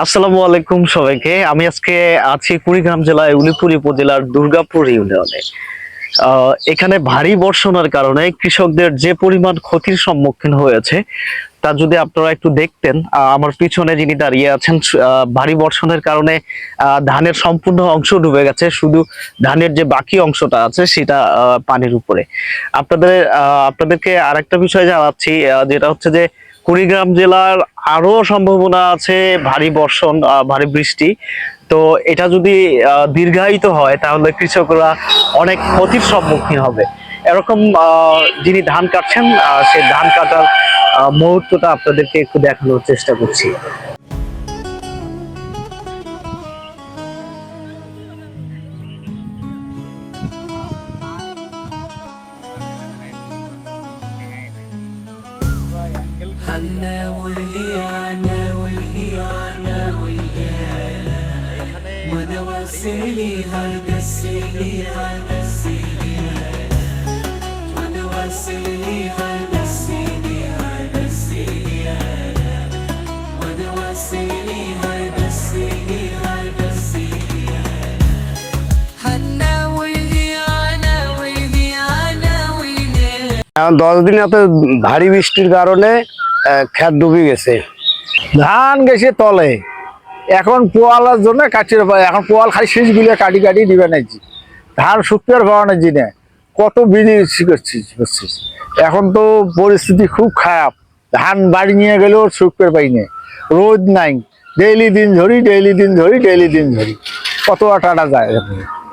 আসসালামু আলাইকুম সবাইকে। আমি আজকে আছি কুড়িগ্রাম জেলায় উলিপুর উপজেলার দুর্গাপুর ইউনিয়নে। এখানে ভারী বর্ষণের কারণে কৃষকদের যে পরিমাণ ক্ষতির সম্মুখীন হয়েছে, তা যদি আপনারা একটু দেখতেন আমার পিছনে যিনি দাঁড়িয়ে আছেন ভারী বর্ষণের কারণে ধানের সম্পূর্ণ অংশ ডুবে গেছে, শুধু ধানের যে বাকি অংশটা আছে, সেটা পানির উপরে। আপনাদের আপনাদেরকে আরেকটা বিষয় জানাচ্ছি যেটা হচ্ছে যে কুড়িগ্রাম জেলার আরও সম্ভাবনা আছে ভারী বর্ষণ ভারী বৃষ্টি। তো এটা যদি দীর্ঘায়িত হয়, তাহলে কৃষকরা অনেক ক্ষতির সম্মুখীন হবে। এরকম যিনি ধান কাটছেন সে ধান কাটার মুহূর্তটা আপনাদেরকে একটু দেখানোর চেষ্টা করছি। عنا والهيانا والهيانا والهيانا ونواسلي هذا السيلي هذا السيلي ونواسلي هذا السيلي هذا السيلي ونواسلي هذا السيلي هذا السيلي عنا والهيانا والهيانا والهيانا এখন দশ দিন এত ভারী বৃষ্টির কারণে ক্ষেত ডুবে গেছে। ধান গেছে তলে। এখন পোয়ালার জন্য কাটিয়ে এখন পোয়াল খালি গুলিয়ে কাটি কাটি দিবে নাকি ধান শুকিয়ে পাওয়া নাকি না কত বিধি করছিস করছিস এখন তো পরিস্থিতি খুব খারাপ। ধান বাড়ি নিয়ে গেলেও শুকিয়ে পাই না। রোদ নাই। ডেইলি দিন ধরি, ডেইলি দিন ধরি, ডেইলি দিন ধরি। কত টাটা যায়।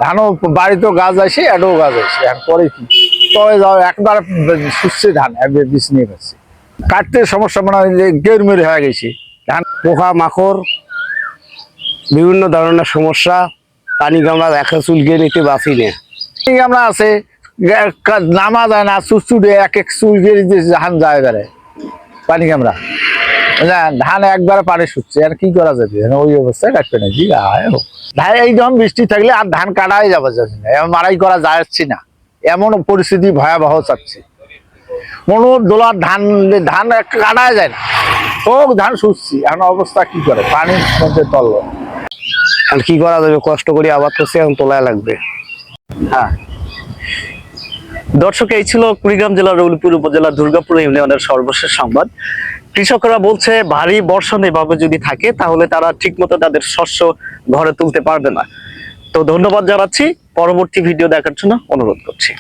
ধানও বাড়িতেও গাছ আসে, এটাও গাছ আসে। এখন পরে কি? তবে যাও, একবার শুচ্ছে ধান, একবার বীজ নিয়ে গেছে। কাটতে সমস্যা মনে গের মেরে হয়ে গেছে। পোকা মাকড়, বিভিন্ন ধরনের সমস্যা, পানি গামলা একা চুলকে নিতে বাঁচি না। পানি গামলা আছে নামা যায় না চুচুড়ে এক এক চুলকে ধান যায় বেড়ে পানি গামলা। ধান একবারে পানি শুচ্ছে, আর কি করা যাবে? ওই অবস্থায় কাটবে না জি ধান, এই যখন বৃষ্টি থাকলে আর ধান কাটাই যাবে যাচ্ছে না। মারাই করা যাচ্ছে না। এমন পরিস্থিতি ভয়াবহ চাচ্ছে। কোনো দোলার ধান ধান কাটাই যায় না। সব ধান শুচ্ছি এখন অবস্থা কি করে? পানির মধ্যে তল আর কি করা যাবে? কষ্ট করে আবাদ করছে এখন তোলায় লাগবে। হ্যাঁ। দর্শক এই ছিল কুড়িগ্রাম জেলার রৌলপুর উপজেলার দুর্গাপুর ইউনিয়নের সর্বশেষ সংবাদ। কৃষকরা বলছে ভারী বর্ষণ এভাবে যদি থাকে তাহলে তারা ঠিকমতো তাদের শস্য ঘরে তুলতে পারবে না। তো ধন্যবাদ জানাচ্ছি। পরবর্তী ভিডিও দেখার জন্য অনুরোধ করছি।